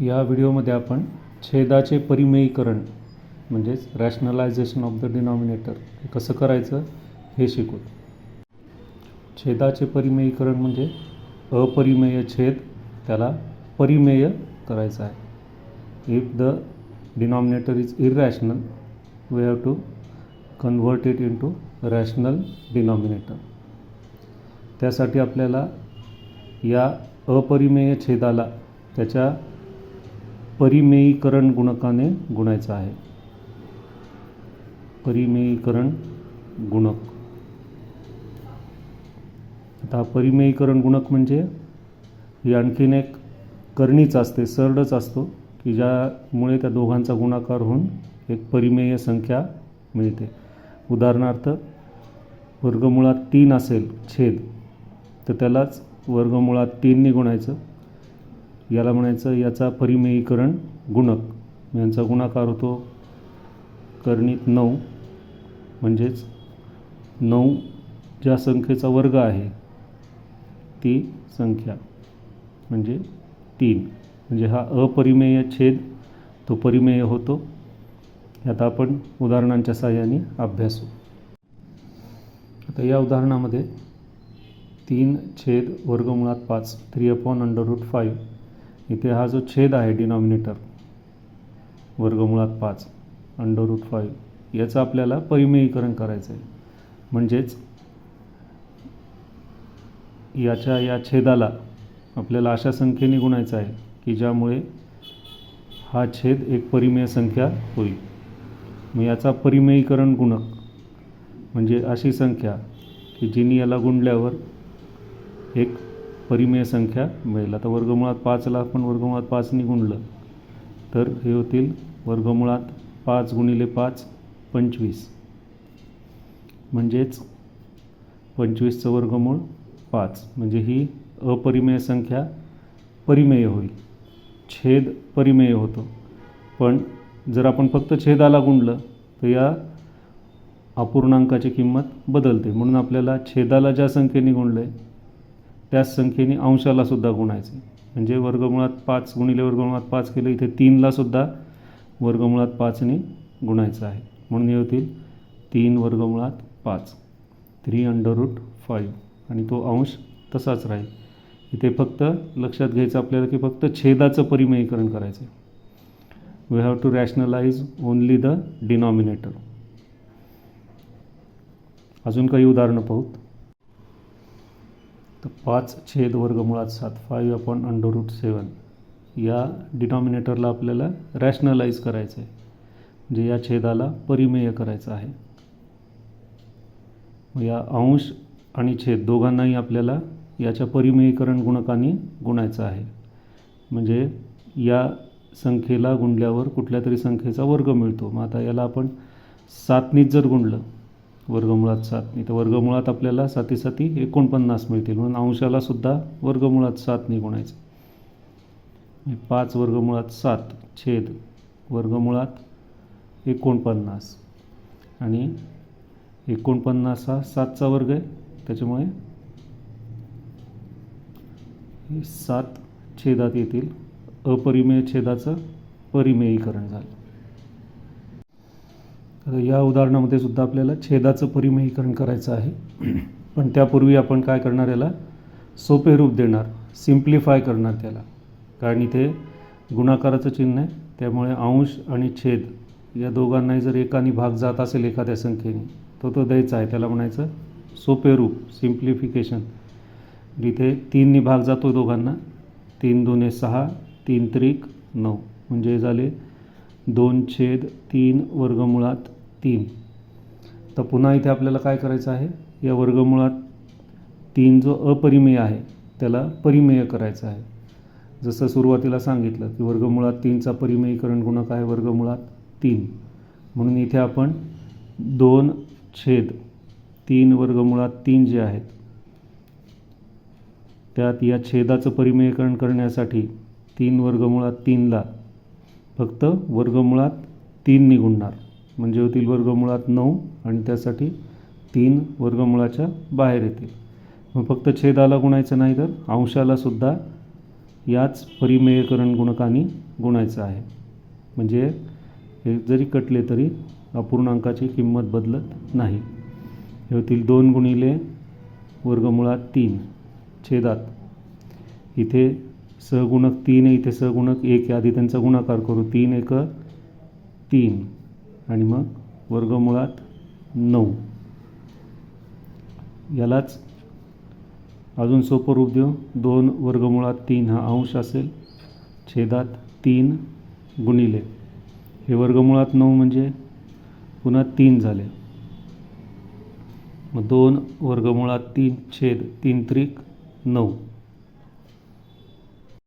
या व्हिडिओमध्ये आपण छेदाचे परिमेयीकरण म्हणजेच रॅशनलायझेशन ऑफ द डिनॉमिनेटर हे कसं करायचं हे शिकू. छेदाचे परिमेयीकरण म्हणजे अपरिमेय छेद त्याला परिमेय करायचं आहे. If the denominator is irrational we have to convert it into rational denominator त्यासाठी आपल्याला या अपरिमेय छेदाला त्याच्या परिमेयीकरण गुणकाने गुणायचं आहे. परिमेयीकरण गुणक. आता हा परिमेयीकरण गुणक म्हणजे ही आणखीन एक करणीच असते सरडच असतो की ज्यामुळे त्या दोघांचा गुणाकार होऊन एक परिमेय संख्या मिळते. उदाहरणार्थ वर्गमुळात तीन असेल छेद तर त्यालाच वर्गमुळात तीनने गुणायचं. याला म्हणायचं याचा परिमेयीकरण गुणक. यांचा गुणाकार होतो करणीत नऊ म्हणजेच नऊ ज्या संख्येचा वर्ग आहे ती संख्या म्हणजे तीन. म्हणजे हा अपरिमेय छेद तो परिमेय होतो. यात आपण उदाहरणांच्या साह्याने अभ्यासू. आता या उदाहरणामध्ये तीन छेद वर्गमुळात पाच three upon under root five इथे हा जो छेद आहे डिनॉमिनेटर वर्गमुळात पाच अंडर रूट फाईव्ह याचं आपल्याला परिमेयीकरण करायचं आहे. म्हणजेच याच्या या छेदाला आपल्याला अशा संख्येने गुणायचं आहे की ज्यामुळे हा छेद एक परिमेय संख्या होईल. मग याचा परिमेयीकरण गुणक म्हणजे अशी संख्या की जिनी याला गुणल्यावर एक परिमेय संख्या मिळेल. आता वर्गमुळात पाचला आपण वर्गमुळात पाचने गुणलं तर हे होतील वर्गमुळात पाच गुणिले पाच पंचवीस. म्हणजेच पंचवीसचं वर्गमूळ पाच. म्हणजे ही अपरिमेय संख्या परिमेय होईल. छेद परिमेय होतो. पण जर आपण फक्त छेदाला गुणलं तर या अपूर्णांकाची किंमत बदलते. म्हणून आपल्याला छेदाला ज्या संख्येने गुणलं आहे त्याच संख्येने अंशालासुद्धा गुणायचे. म्हणजे वर्गमुळात पाच गुणिले वर्गमुळात पाच केलं इथे तीनलासुद्धा वर्गमुळात पाचने गुणायचं आहे. म्हणून हे होतील तीन वर्गमुळात पाच. Three under root five. आणि तो अंश तसाच राहील. इथे फक्त लक्षात घ्यायचं आपल्याला की फक्त छेदाचं परिमयीकरण करायचं आहे. We have to rationalise only the denominator अजून काही उदाहरणं पाहूत पाच छेद वर्गमुळात सात five upon under root seven या डिनॉमिनेटरला आपल्याला रॅशनलाइज करायचं आहे म्हणजे या छेदाला परिमेय करायचं आहे. मग या अंश आणि छेद दोघांनाही आपल्याला याच्या परिमेयीकरण गुणकाने गुणायचं आहे. म्हणजे या संख्येला गुणल्यावर कुठल्या तरी संख्येचा वर्ग मिळतो. मग आता याला आपण सातनीच जर गुणलं वर्गमुळात नाही तर वर्गमुळात आपल्याला साती साती एकोणपन्नास मिळतील. म्हणून अंशाला सुद्धा वर्गमुळात सात गुणायचं म्हणजे पाच वर्गमुळात सात छेद वर्गमुळात एकोणपन्नास. आणि एकोणपन्नास हा सातचा वर्ग आहे. त्याच्यामुळे सात छेदात येतील. अपरिमेय छेदाचं परिमेयीकरण झालं. तर या उदाहरणामध्ये सुद्धा आपल्याला छेदाचं परिमहीकरण करायचं आहे. पण त्यापूर्वी आपण काय करणार याला? सोपे रूप देणार सिम्प्लिफाय करणार त्याला. कारण इथे गुणाकाराचं चिन्ह आहे त्यामुळे अंश आणि छेद या दोघांनाही जर एकाने भाग जात असेल एखाद्या संख्येने तो तो द्यायचा आहे. त्याला म्हणायचं सोपे रूप सिम्प्लिफिकेशन इथे तीननी भाग जातो दोघांना. तीन दोने सहा तीन त्रिक नऊ. म्हणजे झाले दोन छेद तीन वर्गमुळात तीन. तर पुन्हा इथे आपल्याला काय करायचं आहे? या वर्गमुळात तीन जो अपरिमेय आहे त्याला परिमेय करायचा आहे. जसं सुरुवातीला सांगितलं की वर्गमुळात तीनचा परिमेयीकरण गुणक आहे वर्गमुळात तीन. म्हणून इथे आपण दोन छेद तीन वर्गमुळात तीन जे आहेत त्यात या छेदाचं परिमेयीकरण करण्यासाठी तीन वर्गमुळात तीनला फक्त वर्गमुळात तीन निघुणणार म्हणजे होतील वर्गमुळात नऊ आणि त्यासाठी तीन वर्गमुळाच्या बाहेर येतील. मग फक्त छेदाला गुणायचं नाही तर अंशालासुद्धा याच परिमेयकरण गुणकाने गुणायचं आहे. म्हणजे हे जरी कटले तरी अपूर्णांकाची किंमत बदलत नाही. हे होतील दोन गुणिले वर्गमुळात तीन छेदात. इथे सहगुणक तीन आहे इथे सहगुणक एक आधी त्यांचा गुणाकार करू. तीन एक तीन. आणि मग वर्गमुळात नऊ. यालाच अजून सोपं रूप देऊ. दोन वर्गमुळात तीन हा अंश असेल. छेदात तीन गुणिले. हे वर्गमुळात नऊ म्हणजे पुन्हा तीन झाले. मग दोन वर्गमुळात तीन छेद तीन त्रिक नऊ.